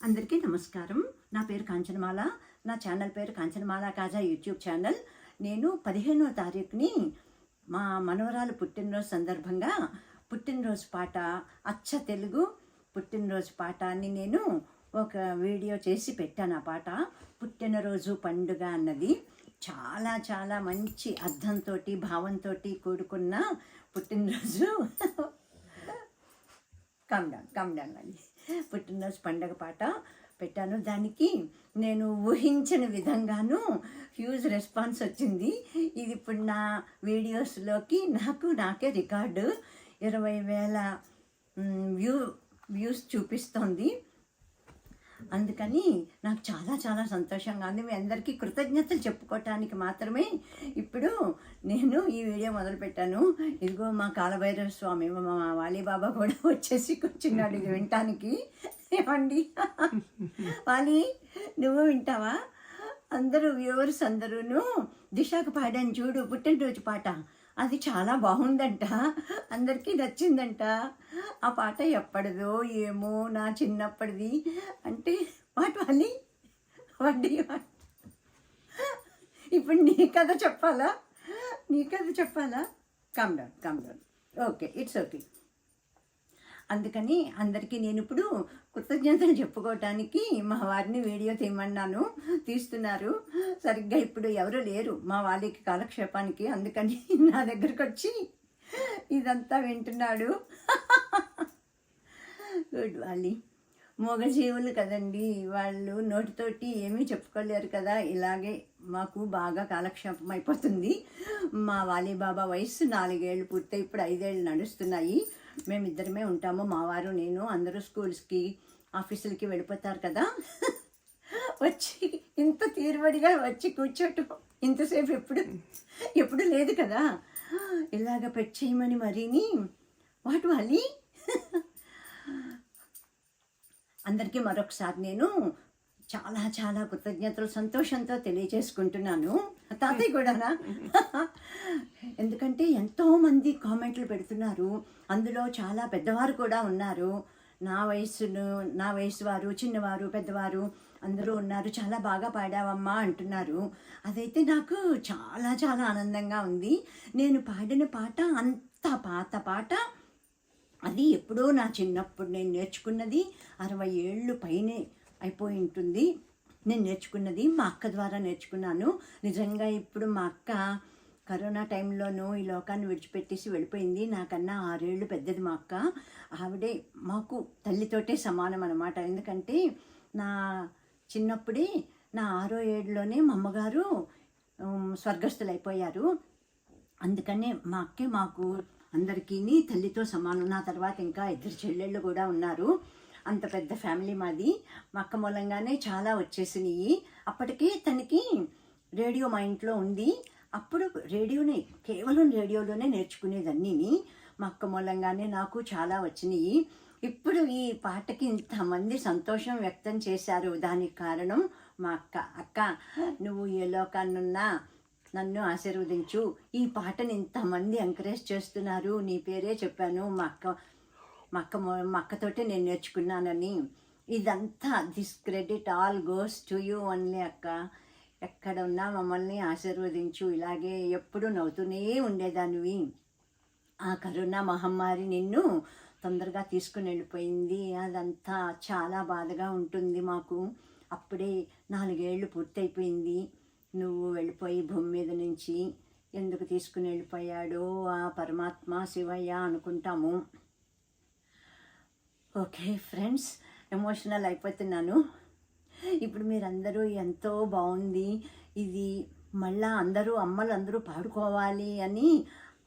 అందరికీ నమస్కారం. నా పేరు కాంచనమాల. నా ఛానల్ పేరు కాంచనమాల కాజా యూట్యూబ్ ఛానల్. నేను పదిహేనో తారీఖుని మా మనవరాలు పుట్టినరోజు సందర్భంగా పుట్టినరోజు పాట అచ్చ తెలుగు పుట్టినరోజు పాట అని నేను ఒక వీడియో చేసి పెట్టాను ఆ పాట. పుట్టినరోజు పండుగ అన్నది చాలా చాలా మంచి అర్థంతో భావంతో కూడుకున్న పుట్టినరోజు. కమ్ డౌన్ కమ్ డౌన్ అండి పుట్టినరోజు పండగ పాట పెట్టాను. దానికి నేను ఊహించిన విధంగాను హ్యూజ్ రెస్పాన్స్ వచ్చింది. ఇది ఇప్పుడు నా వీడియోస్లోకి నాకు నాకే రికార్డు. ఇరవై వేల వ్యూ వ్యూస్ చూపిస్తోంది. అందుకని నాకు చాలా చాలా సంతోషంగా ఉంది. మీ అందరికీ కృతజ్ఞతలు చెప్పుకోవటానికి మాత్రమే ఇప్పుడు నేను ఈ వీడియో మొదలుపెట్టాను. ఇదిగో మా కాలభైరవ స్వామి మా వాలీబాబా కూడా వచ్చేసి కూర్చున్నాడు. ఇది వినటానికి. ఏమండి? వాలి నువ్వు వింటావా? అందరూ వ్యూవర్స్ అందరూను దిశాకు పాడాను చూడు పుట్టినరోజు పాట. అది చాలా బాగుందంట. అందరికీ నచ్చిందంట. ఆ పాట ఎప్పటిదో ఏమో నా చిన్నప్పటిది. అంటే వాటి వాళ్ళి వడ్డీ ఇప్పుడు నీ కథ చెప్పాలా? నీకది చెప్పాలా? Calm down calm down okay it's okay అందుకని అందరికీ నేను ఇప్పుడు కృతజ్ఞతలు చెప్పుకోవటానికి మా వారిని వీడియో తీయమన్నాను తీస్తున్నారు. సరిగ్గా ఇప్పుడు ఎవరు లేరు మా వాళ్ళకి కాలక్షేపానికి. అందుకని నా దగ్గరకు వచ్చి ఇదంతా వింటున్నాడు. గుడ్ వాలి మూగజీవులు కదండి. వాళ్ళు నోటితోటి ఏమీ చెప్పుకోలేరు కదా. ఇలాగే మాకు బాగా కాలక్షేపం అయిపోతుంది. మా వాలీబాబా వయసు నాలుగేళ్ళు పూర్తయి ఇప్పుడు ఐదేళ్ళు నడుస్తున్నాయి. మేమిద్దరమే ఉంటాము. మా వారు నేను అందరూ స్కూల్స్కి ఆఫీసులకి వెళ్ళిపోతారు కదా. వచ్చి ఇంత తీరుబడిగా వచ్చి కూర్చోటం ఇంతసేపు ఎప్పుడు ఎప్పుడు లేదు కదా. ఇలాగ పెట్టేయమని మరీని. వాటి వాళ్ళి అందరికీ మరొకసారి నేను చాలా చాలా కృతజ్ఞతలు సంతోషంతో తెలియజేసుకుంటున్నాను. తాతయ్య కూడానా ఎందుకంటే ఎంతో మంది కామెంట్లు పెడుతున్నారు. అందులో చాలా పెద్దవారు కూడా ఉన్నారు. నా వయసును నా వయసు వారు చిన్నవారు పెద్దవారు అందరూ ఉన్నారు. చాలా బాగా పాడావమ్మా అంటున్నారు. అదైతే నాకు చాలా చాలా ఆనందంగా ఉంది. నేను పాడిన పాట అంత పాత పాట అది ఎప్పుడో నా చిన్నప్పుడు నేను నేర్చుకున్నది అరవై ఏళ్ళు పైనే అయిపోయి ఉంటుంది నేను నేర్చుకున్నది మా అక్క ద్వారా నేర్చుకున్నాను. నిజంగా ఇప్పుడు మా అక్క కరోనా టైంలోనూ ఈ లోకాన్ని విడిచిపెట్టేసి వెళ్ళిపోయింది. నాకన్నా ఆరేళ్ళు పెద్దది మా అక్క. ఆవిడే మాకు తల్లితోటే సమానం అనమాట ఎందుకంటే నా చిన్నప్పుడే నా ఆరో ఏడులోనే మా అమ్మగారు స్వర్గస్థులైపోయారు. అందుకనే మా అక్కే మాకు అందరికీ తల్లితో సమానం. నా తర్వాత ఇంకా ఇద్దరు చెల్లెళ్ళు కూడా ఉన్నారు. అంత పెద్ద ఫ్యామిలీ మాది. మా అక్క మూలంగానే చాలా వచ్చేసినాయి. అప్పటికే తనకి రేడియో మా ఇంట్లో ఉంది. అప్పుడు రేడియోనే కేవలం రేడియోలోనే నేర్చుకునేదన్నీని మా అక్క మూలంగానే నాకు చాలా వచ్చినాయి. ఇప్పుడు ఈ పాటకి ఇంతమంది సంతోషం వ్యక్తం చేశారు. దానికి కారణం మా అక్క. అక్క నువ్వు ఏ లోకాన్నున్నా నన్ను ఆశీర్వదించు. ఈ పాటని ఇంతమంది ఎంకరేజ్ చేస్తున్నారు. నీ పేరే చెప్పాను. మా అక్క మా అక్క మా అక్కతోటే నేను నేర్చుకున్నానని. ఇదంతా this credit all goes to you only అక్క. ఎక్కడ ఉన్నా మమ్మల్ని ఆశీర్వదించు. ఇలాగే ఎప్పుడు నవ్వుతూనే ఉండేదానివి. ఆ కరోనా మహమ్మారి నిన్ను తొందరగా తీసుకుని వెళ్ళిపోయింది. అదంతా చాలా బాధగా ఉంటుంది మాకు. అప్పుడే నాలుగేళ్ళు పూర్తయిపోయింది. నువ్వు వెళ్ళిపోయి భూమి మీద నుంచి ఎందుకు తీసుకుని వెళ్ళిపోయాడో ఆ పరమాత్మ శివయ్య అనుకుంటాము. ఓకే ఫ్రెండ్స్ ఎమోషనల్ అయిపోతున్నాను. ఇప్పుడు మీరందరూ ఎంతో బాగుంది. ఇది మళ్ళా అందరూ అమ్మలు అందరూ పాడుకోవాలి అని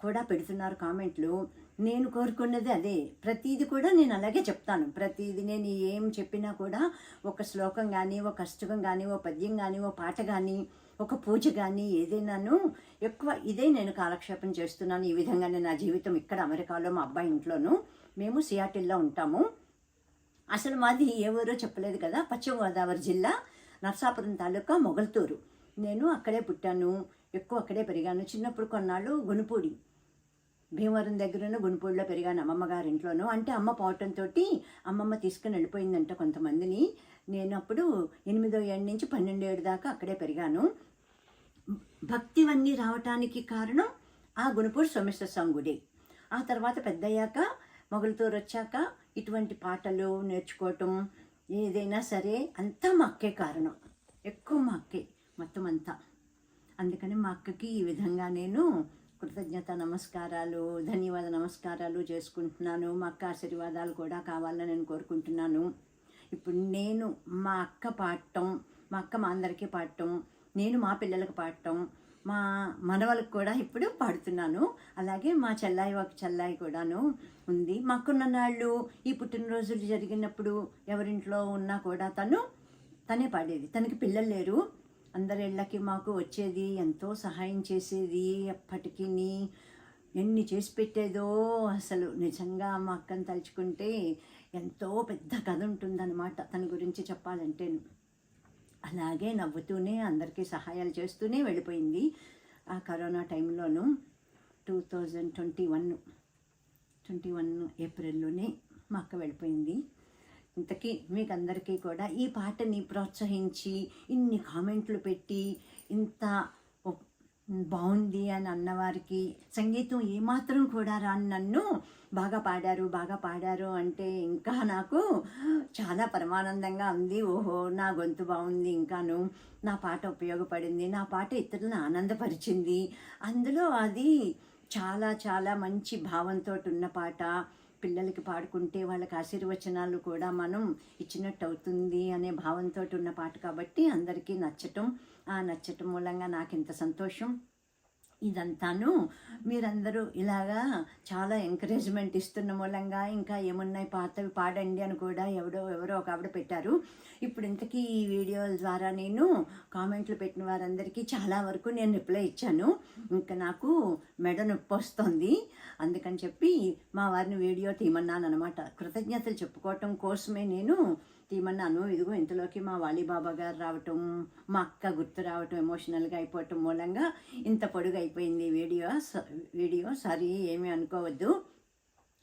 కూడా పెడుతున్నారు కామెంట్లు. నేను కోరుకున్నది అదే. ప్రతిదీ కూడా నేను అలాగే చెప్తాను. ప్రతిదీ నేను ఏం చెప్పినా కూడా ఒక శ్లోకం కానీ ఒక అష్టకం కానీ ఓ పద్యం కానీ ఓ పాట కానీ ఒక పూజ కానీ ఏదైనాను ఎక్కువ ఇదే నేను కాలక్షేపం చేస్తున్నాను ఈ విధంగానే నా జీవితం ఇక్కడ అమెరికాలో మా అబ్బాయి ఇంట్లోనూ. మేము సియాటిల్లో ఉంటాము. అసలు మాది ఏ ఊరో చెప్పలేదు కదా పశ్చిమ గోదావరి జిల్లా నర్సాపురం తాలూకా మొగల్తూరు. నేను అక్కడే పుట్టాను ఎక్కువ అక్కడే పెరిగాను. చిన్నప్పుడు కొన్నాళ్ళు గునుపూడి భీమవరం దగ్గరను గునుపూడిలో పెరిగాను అమ్మమ్మ ఇంట్లోనూ అంటే అమ్మ పోవటంతో అమ్మమ్మ తీసుకుని వెళ్ళిపోయిందంట కొంతమందిని. నేను అప్పుడు ఎనిమిదో ఏడు నుంచి పన్నెండు ఏడు దాకా అక్కడే పెరిగాను. భక్తివన్నీ రావటానికి కారణం ఆ గుణపూడి సోమేశ్వర స్వామి గుడి ఆ తర్వాత పెద్దయ్యాక మొగలతో వచ్చాక ఇటువంటి పాటలు నేర్చుకోవటం ఏదైనా సరే అంతా మా అక్కే కారణం. ఎక్కువ మా అక్కే మొత్తం అంతా. అందుకని మా అక్కకి ఈ విధంగా నేను కృతజ్ఞత నమస్కారాలు ధన్యవాద నమస్కారాలు చేసుకుంటున్నాను. మా అక్క ఆశీర్వాదాలు కూడా కావాలని నేను కోరుకుంటున్నాను. ఇప్పుడు నేను మా అక్క పాడటం మా అక్క మా అందరికీ పాడటం నేను మా పిల్లలకు పాడటం మా మనవలకు కూడా ఇప్పుడు పాడుతున్నాను. అలాగే మా చెల్లాయి ఒక చెల్లాయి కూడాను ఉంది. మాకున్న నాళ్ళు ఈ పుట్టినరోజులు జరిగినప్పుడు ఎవరింట్లో ఉన్నా కూడా తను తనే పాడేది. తనకి పిల్లలు లేరు. అందరి ఇళ్ళకి మాకు వచ్చేది ఎంతో సహాయం చేసేది. ఎప్పటికీ ఎన్ని చేసి పెట్టేదో అసలు నిజంగా మా అక్కని తలుచుకుంటే ఎంతో పెద్ద కథ ఉంటుందన్నమాట తన గురించి చెప్పాలంటే అలాగే నవ్వుతూనే అందరికీ సహాయాలు చేస్తూనే వెళ్ళిపోయింది ఆ corona టైంలోనూ. Two thousand twenty one twenty one ఏప్రిల్లోనే మా అక్క వెళ్ళిపోయింది. ఇంతకీ మీకు అందరికీ కూడా ఈ పాటని ప్రోత్సహించి ఇన్ని కామెంట్లు పెట్టి ఇంత బాగుంది అని అన్నవారికి సంగీతం ఏమాత్రం కూడా రాని నన్ను బాగా పాడారు బాగా పాడారు అంటే ఇంకా నాకు చాలా పరమానందంగా ఉంది. ఓహో నా గొంతు బాగుంది ఇంకాను నా పాట ఉపయోగపడింది నా పాట ఇతరులను ఆనందపరిచింది. అందులో అది చాలా చాలా మంచి భావంతో ఉన్న పాట. పిల్లలకి పాడుకుంటే వాళ్ళకి ఆశీర్వచనాలు కూడా మనం ఇచ్చినట్టు అవుతుంది అనే భావంతో ఉన్న పాట కాబట్టి అందరికీ నచ్చటం ఆ నచ్చటం మూలంగా నాకు ఇంత సంతోషం. ఇదంతాను మీరందరూ ఇలాగా చాలా ఎంకరేజ్మెంట్ ఇస్తున్న మూలంగా ఇంకా ఏమున్నాయి పాతవి పాడండి అని కూడా ఎవడో ఎవరో ఒక ఆవిడ పెట్టారు. ఇప్పుడు ఇంతకీ ఈ వీడియోల ద్వారా నేను కామెంట్లు పెట్టిన వారందరికీ చాలా వరకు నేను రిప్లై ఇచ్చాను. ఇంకా నాకు మెడ నొప్పి వస్తుంది. అందుకని చెప్పి మా వారిని వీడియో తీయమన్నాను అనమాట కృతజ్ఞతలు చెప్పుకోవటం కోసమే నేను తీయమన్నాను ఇదిగో ఇంతలోకి మా వాలీబాబా గారు రావటం మా అక్క గుర్తు రావటం ఎమోషనల్గా అయిపోవటం మూలంగా ఇంత పొడుగు అయిపోయింది వీడియో. స- వీడియో సారీ ఏమీ అనుకోవద్దు.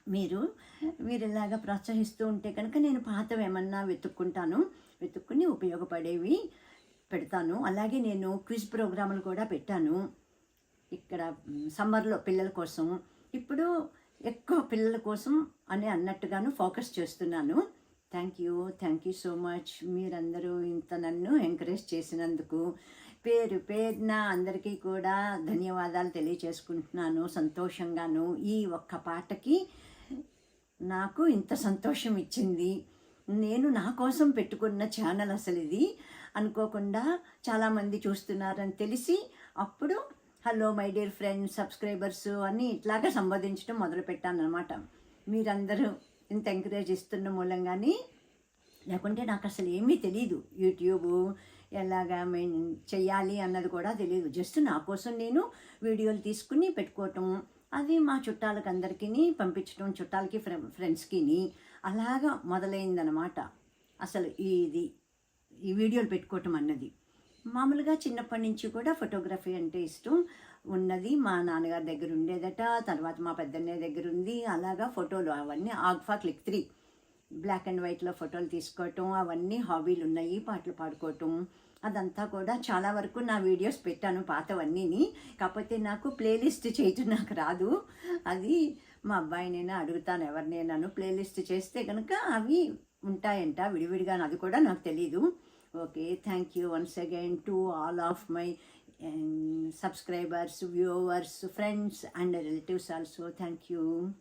మీరు మీరు ఇలాగ ప్రోత్సహిస్తూ ఉంటే కనుక నేను పాతవి ఏమన్నా వెతుక్కుంటాను వెతుక్కుని ఉపయోగపడేవి పెడతాను. అలాగే నేను క్విజ్ ప్రోగ్రాములు కూడా పెట్టాను. ఇక్కడ సమ్మర్లో పిల్లల కోసం. ఇప్పుడు ఎక్కువ పిల్లల కోసం అని అన్నట్టుగాను ఫోకస్ చేస్తున్నాను. Thank you thank you so much మీరందరూ ఇంత నన్ను ఎంకరేజ్ చేసినందుకు. పేరు పేరున అందరికీ కూడా ధన్యవాదాలు తెలియచేసుకుంటున్నాను సంతోషంగాను. ఈ ఒక్క పాటకి నాకు ఇంత సంతోషం ఇచ్చింది. నేను నా కోసం పెట్టుకున్న ఛానల్ అసలు ఇది. అనుకోకుండా చాలామంది చూస్తున్నారని తెలిసి అప్పుడు hello my dear friends subscribers అని ఇట్లాగా సంబోధించడం మొదలుపెట్టాను అనమాట మీరందరూ ఇంత ఎంకరేజ్ ఇస్తున్న మూలంగాని లేకుంటే నాకు అసలు ఏమీ తెలియదు యూట్యూబ్ ఎలాగా మెయిన్ చెయ్యాలి అన్నది కూడా తెలియదు జస్ట్ నా కోసం నేను వీడియోలు తీసుకుని పెట్టుకోవటం అది మా చుట్టాలకు అందరికీ పంపించడం చుట్టాలకి ఫ్రె ఫ్రెండ్స్కి అలాగా మొదలైందనమాట అసలు ఇది ఈ వీడియోలు పెట్టుకోవటం అన్నది. మామూలుగా చిన్నప్పటి నుంచి కూడా ఫోటోగ్రఫీ అంటే ఇష్టం. ఉన్నది. మా నాన్నగారి దగ్గర ఉండేదట. తర్వాత మా పెద్దన్నయ్య దగ్గర ఉంది. అలాగా ఫోటోలు అవన్నీ Agfa click three. Black and వైట్లో ఫోటోలు తీసుకోవటం అవన్నీ హాబీలు ఉన్నాయి పాటలు పాడుకోవటం. అదంతా కూడా చాలా వరకు నా వీడియోస్ పెట్టాను పాతవన్నీని. కాకపోతే నాకు ప్లేలిస్ట్ చేయటం నాకు రాదు. అది మా అబ్బాయినైనా అడుగుతాను ఎవరినైనాను ప్లేలిస్ట్ చేస్తే కనుక అవి ఉంటాయంట విడివిడిగా అది కూడా నాకు తెలీదు. Okay thank you once again to all of my subscribers, viewers, friends and relatives also. Thank you.